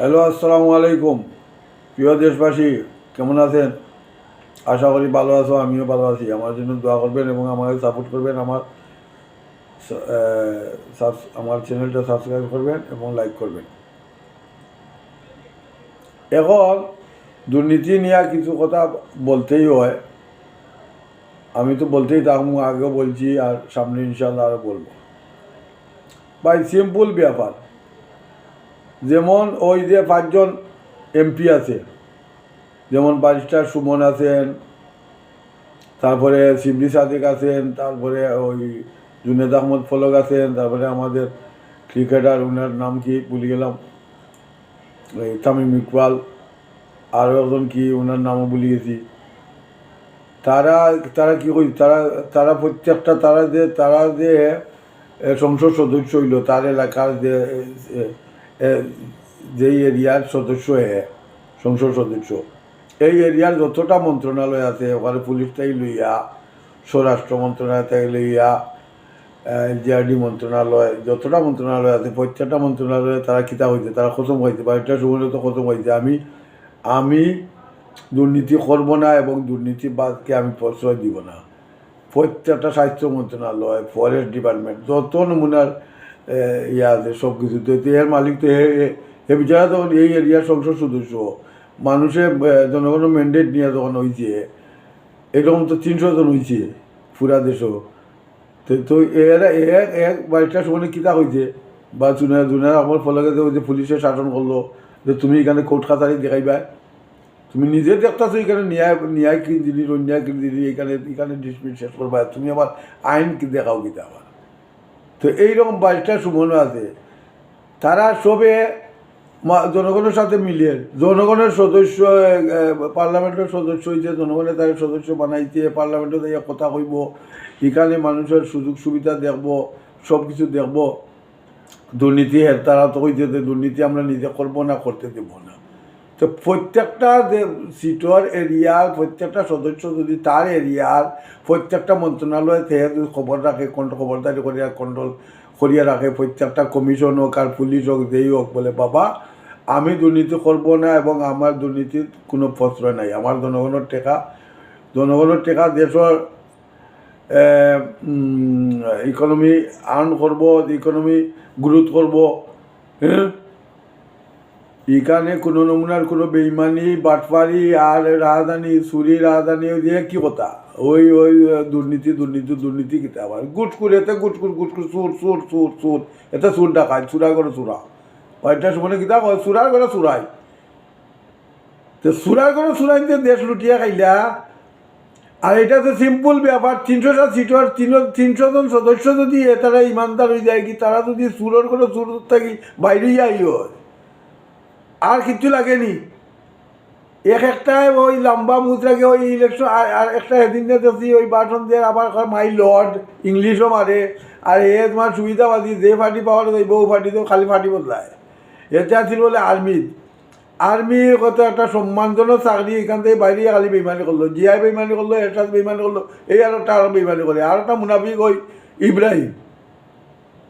Hello, আসসালামু আলাইকুম। প্রিয় দেশবাসী, কেমন আছেন? আশা করি ভালো আছো, আমিও ভালো আছি। আমার জন্য দোয়া করবেন এবং আমাকে সাপোর্ট করবেন। আমার আমার চ্যানেলটা সাবস্ক্রাইব করবেন এবং লাইক করবেন। এখন দুর্নীতি নিয়ে কিছু কথা বলতেই হয়। আমি তো বলতেই থাকব আগেও বলছি আর সামনে ইনশাল্লাহ আরও বলব। বাই সিম্পল ব্যাপার। যেমন ওই যে পাঁচজন এমপি আছে, যেমন ব্যারিস্টার সুমন আছেন, তারপরে শিবলি সাদিক আছেন, তারপরে ওই জুনেদ আহমদ ফলক আছেন, তারপরে আমাদের ক্রিকেটার ওনার নাম কি ভুলে গেলাম ওই তামিম ইকবাল, আরও একজন কি ওনার নামও ভুলে গেছি। তারা তারা কি করি তারা তারা প্রত্যেকটা, তারা যে তারা যে সংসদ সদস্য হইল, তার এলাকার যে যেই এরিয়ার সদস্য হে, সংসদ সদস্য, এই এরিয়ার যতটা মন্ত্রণালয় আছে, ওখানে পুলিশটাই লইয়া, স্বরাষ্ট্র মন্ত্রণালয় লইয়া জিআরডি মন্ত্রণালয়, যতটা মন্ত্রণালয় আছে, প্রত্যেকটা মন্ত্রণালয়ে তারা কিতা হয়েছে তারা খতম হয়েছে বাড়িটা সময় তো খতম হয়েছে আমি আমি দুর্নীতি করব না এবং দুর্নীতিবাদকে আমি প্রশ্রয় দিব না। প্রত্যেকটা স্বাস্থ্য মন্ত্রণালয়, ফরেস্ট ডিপার্টমেন্ট, যত নমুনার ইয়ে আছে সব কিছু। তো এর মালিক তো হে বিচারা তখন এই এরিয়ার সংসদ সদস্য। মানুষের এ, জনগণের ম্যান্ডেট নিয়ে যখন হয়েছে এরকম তো তিনশো জন হয়েছে পুরা দেশও তো এরা এক এক বাইশটার সময় কিতা হয়েছে বা জুনিয়ার জুনিয়ার আমার ফলকে ওই যে পুলিশে শাসন করল যে তুমি এখানে কোর্ট খাতারি দেখাইবা? তুমি নিজে দেখতেছো এখানে ন্যায় ন্যায় কি জিনিস অন্যায় কি জিনিস এখানে এখানে ডিসমিস শেষ করবা। তুমি আবার আইন কি দেখাও কিতা তো এইরকম বাইশটা সুমনও আছে। তারা সবে জনগণের সাথে মিলিয়ে, জনগণের সদস্য পার্লামেন্টের সদস্য হয়েছে জনগণের তাদের সদস্য বানাইছে পার্লামেন্টে যাইয়া কথা কইব, এখানে মানুষের সুযোগ সুবিধা দেখব সব কিছু দেখব। দুর্নীতি তারা তো যে দুর্নীতি আমরা নিজে করব না করতে দেব না। তো প্রত্যেকটা যে সিটর এরিয়ার, প্রত্যেকটা সদস্য যদি তার এরিয়ার, প্রত্যেকটা মন্ত্রণালয় থেকে যদি খবর রাখে কন্ট্রোল খবরদারি করিয়া, কন্ট্রোল করিয়া রাখে, প্রত্যেকটা কমিশন হোক আর পুলিশ হোক, যেই হোক বলে, বাবা, আমি দুর্নীতি করব না এবং আমার দুর্নীতির কোনো প্রশ্রয় নাই। আমার জনগণের টেকা জনগণের টেকা দেশের ইকোনমি আর্ন করব ইকোনমি গ্রোথ করব। হ্যাঁ? এখানে কোনো নমুনার কোনো বেইমানি, বাটপারি আর রাজধানী চুরি রাজধানী দিয়ে কি কথা? ওই ওই দুর্নীতি দুর্নীতি দুর্নীতি কিতা আবার? গুটকুর এতে গুটকুর গুটকুর চুর চুর চুর চুর এতে চুর ডাকায় চুরা করে চুরা কয়েকটা সময় কিতা কয়? চুরার করে চুরাই তো চুরার করে দিয়ে দেশ লুটিয়া খাইলা। আর এটা তো সিম্পল ব্যাপার, তিনশোটা সিটর তিন তিনশো জন সদস্য যদি তারা ইমানদার হয়ে যায় কি? তারা যদি চুরোর করে চুর থাকি বাইরেই আইও? আর কিচ্ছু লাগেনি। এক একটা ওই লম্বা মুদ্রাকে ওই ইলেকশন আর একটা সেদিন দেখছি ওই বাসন দিয়ে আবার মাই লর্ড, ইংলিশও মারে। আর এ তোমার সুবিধাবাদী, যে পার্টি পাওয়ার যায় বউ পার্টিতেও খালি পার্টি বদলায়। এতে আছিল বলে আর্মির। আর্মি কত একটা সম্মানজনক চাকরি এখান থেকে বাইরে খালি বেইমানি করল। জিআই বেইমানি করল, এরশাদ বেইমানি করল, এই আর একটা আরও বেইমানি করে। আর একটা মুনাফিক ওই ইব্রাহিম।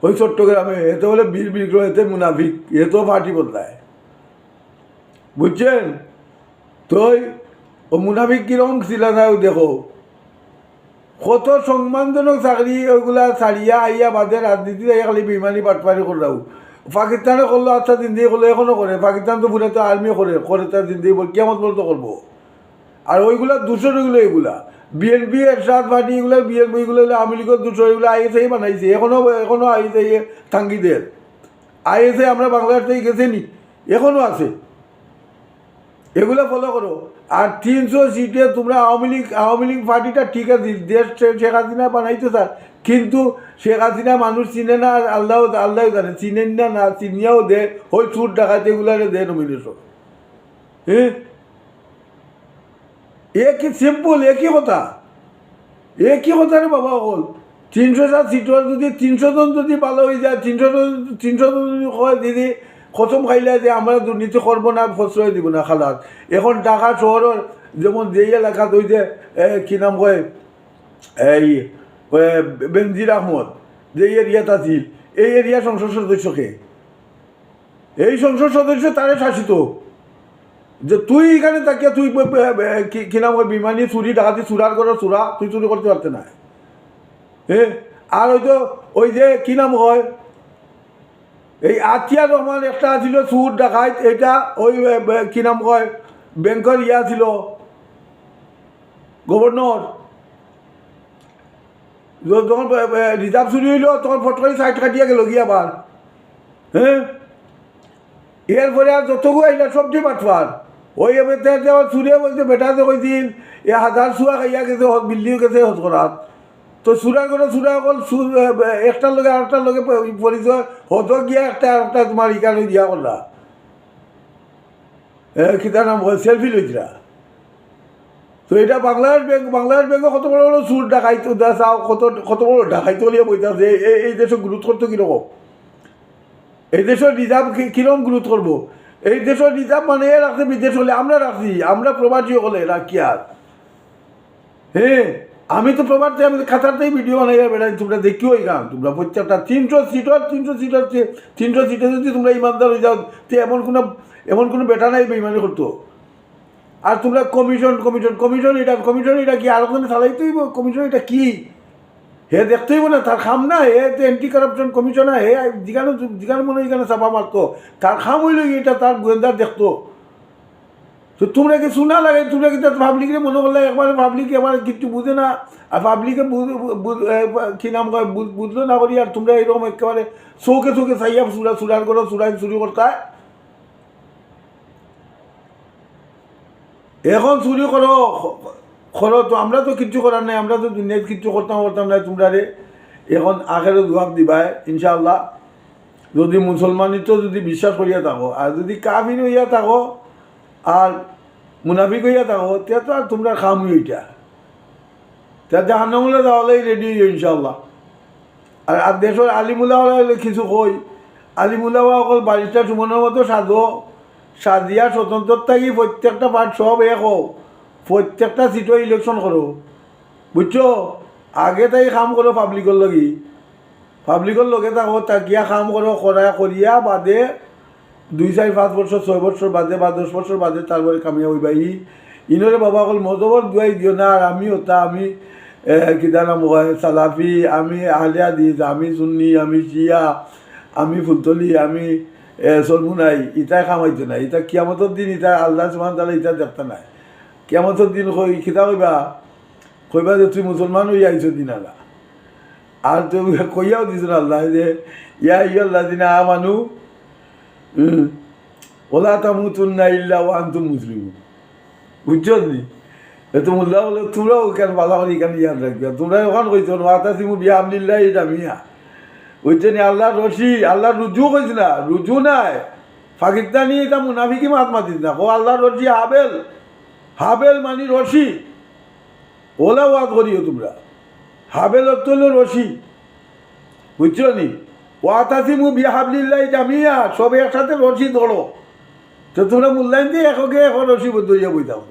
ওই চট্টগ্রামে, এতে বলে বীর বিক্রয় এতে মুনাফিক, এতেও পার্টি বদলায়। বুঝছেন? তুই ও মুনাফিক কীরকম ছিল না দেখো। কত সম্মানজনক চাকরি ওইগুলা ছাড়িয়া আইয়া বাদে রাজনীতি আইয়া খালি বিমানি বাটপারি করলাও পাকিস্তানে করল আচ্ছা জিন্দি করল এখনও করে পাকিস্তান তো পুরো তো আর্মি করে করে তার জিন্দি বল কেমন বলতো করব আর ওইগুলা দুশো এগুলো এগুলা বিএনপি এরশাদ পার্টি এগুলো বিএনপি এগুলো আওয়ামী লীগের দুশো এগুলো আইএসআই বানাইছে। এখনও এখনও আইএসআই থাঙ্গিদের আইএসআই আমরা বাংলাদেশ থেকে গেছে নি? এখনও আছে। এগুলো ফলো করো। আর তিনশো সিটে তোমরা আওয়ামী লীগ আওয়ামী লীগ পার্টিটা ঠিক আছে, দেশ শেখ হাসিনা বানাইতে স্যার কিন্তু শেখ হাসিনা মানুষ চিনে না আর আল্লাহ আল্লাহ জানে, চিনেন না না চিনিয়াও দে, ওই চুর ডাকাতে এগুলারে দে নমিনেশন হ্যাঁ এ? কি সিম্পল একই কথা? একই কথা রে বাবা অকল তিনশোটা সিটর যদি তিনশো জন যদি ভালো হয়ে যায়, তিনশো জন তিনশো জন যদি কয় দিদি খতম খাইলে যে আমরা দুর্নীতি করব না প্রশ্রয় দিব না খালাস। এখন ঢাকা শহরের যেমন যেই এলাকাত ওই যে কি নাম কয়? এই বেনজির আহমদ, যে এরিয়াত আছিল, এই এরিয়া সংসদ সদস্যকে এই সংসদ সদস্য তারে শাসিত। যে তুই এখানে তাকিয়ে তুই কি নাম হয় বিমানি চুরি, ডাকাতি, চুরার করে চুরা, তুই চুরি করতে পারতে না। হ্যাঁ আর হয়তো ওই যে, কি নাম হয় এই আতিয়া রহমান একটা ছিল সুর ডাকাইত এটা ওই কি নাম কয় ব্যাংকের ইয়া ছিল গভর্নর যখন রিজার্ভ চুরি হইল, তখন ফটকারি সাইড কাটিয়া গেল গিয়ে আবার। হ্যাঁ এরপরে আর যতগু আইলা, সবজি পাঠবার ওই এবার চুরে বলছে, বেটা, যে কইছিল, এ হাজার চুয়া খাইয়া গেছে হত বিল্ডিও গেছে হত করাত তো চুরা করে চুরা অকল একটার লগে আরেকটার লগে পরিচয়, হত গিয়া একটা আরেকটা তোমার ইকানে দিয়া করলা। কিতা নাম সেলফি লইছিলা। তো এটা বাংলাদেশ ব্যাংক, বাংলাদেশ ব্যাংকে কত বড় বড় সুর ডাকাইতো দা চাও কত কত বড় ডাকাইতো লিয়ে বইতাছে এই দেশে গুরুত্ব করতো কীরকম? এই দেশের রিজার্ভ কীরকম গুরুত্ব করব? এই দেশের রিজার্ভ মানে এ রাখছে বিদেশ হলে, আমরা রাখছি, আমরা প্রবাসী হলে রাখি আর। হ্যাঁ? আমি তো প্রবাসী আমি তো খাতারতেই ভিডিও বানাইয়া বেড়াই, তোমরা দেখিও এই গান। তোমরা প্রত্যেকটা তিনশো সিটার তিনশো সিটার তিনশো সিটে যদি তোমরা ইমানদার হয়ে যাও, তো এমন কোনো এমন কোনো বেটা নাই বেইমানি করতো। আর তোমরা কমিশন কমিশন কমিশন এটা কমিশন এটা কি? আর ওখানে চালাইতেই কমিশন এটা কি? হে দেখতেই না, তার খাম না, হে এন্টি কারাপশন কমিশনার হে যেখানে যেখানে মনে হয় এখানে চাপা মারতো, তার খাম হইল এটা তার গোয়েন্দার দেখতো। তো তোমরা কি শোনা লাগে? তোমরা কি পাবলিকে মনে করলে একবার পাবলিক এবার কিছু বুঝে না? আর পাবলিকে কি নাম কয়? বুঝ- বুঝলো না করি আর তোমরা এরকম একেবারে চৌকে চৌকে চাইয়া চুরা চুরার করো চুরাই চুরি করতে এখন চুরি করো। করো তো, আমরা তো কিচ্ছু করার নাই, আমরা তো দুনিয়ায় কিচ্ছু করতাম করতাম না তোমরা রে। এখন আখেরও জবাব দিবাই ইনশাআল্লাহ। যদি মুসলমানিত যদি বিশ্বাস করিয়া থাকো, আর যদি কাবির হইয়া থাকো আর মুনাফিক হইয়া থাকো, তে তো আর তোমরা খাম ওইটা তা জাহান্নামুল্লাহ তাহলেই রেডি হইয়া ইনশাআল্লাহ। আর আর দেশের আলিমুল্লাহ হলে কিছু কই? আলিমুল্লাহ অকল বারিস্টার সুমনের মতো সাধো। সাজিয়া স্বতন্ত্র থাকি প্রত্যেকটা পার্ট সব এক হোক প্রত্যেকটা সিটও ইলেকশন করো। বুঝছ? আগে তাই কাম করো পাবলিকর লগি। পাবলিকর লগে থাকো, তাকিয়া কাম করো, করা করিয়া বাদে দুই চারি পাঁচ বছর ছয় বছর বাদে বা দশ বছর বাদে তারপরে কামিয়া হইবা ই ইনরে বাবা কল মজবর দুয়াই দিও না আর আমি ওটা, আমি কিতা নাম সালাফি আমি আহলিয়া দিস আমি সুন্নি আমি শিয়া আমি ফুলতলি, আমি সলমুনাই ইটাই খামাইতো না ইটা কিয়ামতর দিন ইটা আল্লাহ সুমান তালা ইটা দেখতে নাই। কিয়ামতর দিন কই কিতা কইবা কইবা যে তুই মুসলমান হয়ে আইছ দিন আলা আর তুই কইয়াও দিছ আল্লাহ যে, ইয়া ইয়ল্লা দিনা আ মানু ওলা তামুতুন্না ইল্লা ওয়া আনতুম মুসলিমুন বুঝছ নি তো মোল্লা বলে তোমরাও কেন ভালো করে এখানে ইয়াদ রাখবে তোমরা ওখান কইছো মাতা সিমু বিয়া আমলিল্লাহ এটা নি আল্লাহ রশি আল্লাহ রুজু কইছে না রুজু নাই পাকিস্তানি এটা মুনাফিকি মাত মাতিস না ও আল্লাহ রশি হাবেল হাবেল মানি রশি ওলা ওয়াদ করিও তোমরা হাবেল অর্থ রশি বুঝছ নি ওয়াতাসিমু বিহাবলিল্লাহ জামিয়া, সব একসাথে রশি ধরো। তো তোমরা মূল্যায়ন দিয়ে এককে এখন রশি বদলিয়া বইতাম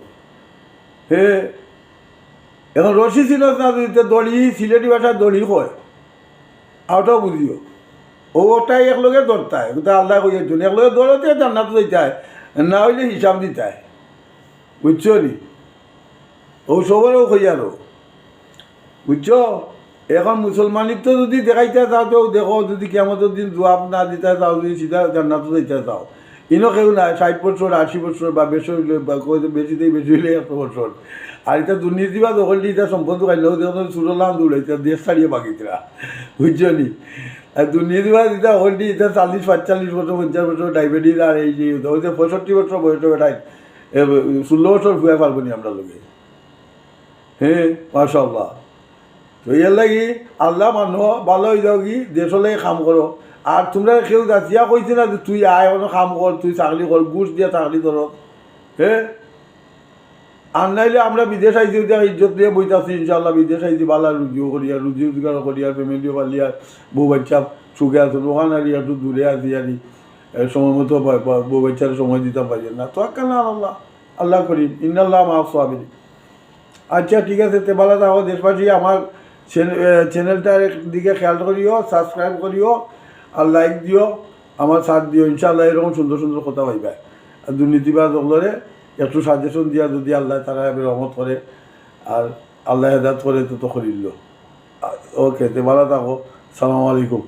হে, এখন রশি ছিল না যদি দড়ি, সিলেটি ভাষার দড়ি কয় আওটাও বুঝিও। ওটাই একলগে দৌড়তায় কিন্তু আল্লাহ কইয়া চলে একলগে দৌড়তে জান্নাত দিতায় না হইলে হিসাব দিতায় বুঝছ নি? ও সবারও কইয়ারও বুঝছ? এখন মুসলমানির তো যদি দেখাইতে যাও তো দেখো যদি কেমতের দিন জবাব না দিতে যাও, যদি সিধা জান্নাত দিতে যাও। ইনো কেউ নাই ষাট বছর আশি বছর বা বেশি হইলে বা বেশি দিয়ে বেশি হইলে একশো বছর আর এটা দুর্নীতিবাদ হলে এটা সম্পদ খাইলেও যখন সুরলাম দূর এটা দেশ ছাড়িয়ে বাকিতরা বুঝছ নি? আর দুর্নীতিবাদ এটা হলটি এটা চাল্লিশ পাঁচচল্লিশ বছর পঞ্চাশ বছর ডায়াবেটিস আর এই যে যে পঁয়ষট্টি বছর বয়স বেটাই ষোলো বছর ফুয়া পারব নি আমরা লোকে হ্যাঁ মাশাল্লাহ তো লাগি আল্লাহ মানুহ ভালো হয়ে যাও কি দেশলে কাম করো আর তোমরা কেউ যাচিয়া কইছে না যে তুই আয় কোনো কাম কর তুই চাকরি কর ঘুষ দিয়া চাকরি ধর হ্যাঁ আর আমরা বিদেশ আইছি এতিয়া ইজ্জত দিয়ে বইতাছি ইনশাল্লাহ বিদেশ আইছি, বালা রুজিও করিয়া রুজি রোজগার করিয়া ফ্যামিলিও পালিয়া বউ বাচ্চা সুখে আছো ওখানে আর একটু দূরে আছি আর সময় মতো বউ বাচ্চার সময় দিতে পারি না। তো কেন আল্লাহ আল্লাহ করি ইন্নাল্লাহ সাবির আচ্ছা ঠিক আছে, তে ভালো থাকো দেশবাসী আমার চ্যানেলটার দিকে খেয়াল করিও সাবস্ক্রাইব করিও, আর লাইক দিও, আমার সাথ দিও। ইনশাআল্লাহ এরকম সুন্দর সুন্দর কথা ভাইবে আর দুর্নীতিবাদ ওগুলোরে একটু সাজেশন দিয়া, যদি আল্লাহ তারা রহমত করে, আর আল্লাহ হেদাত করে, তো তো করিল। ওকে তে ভালো থাকো। সালাম আলাইকুম।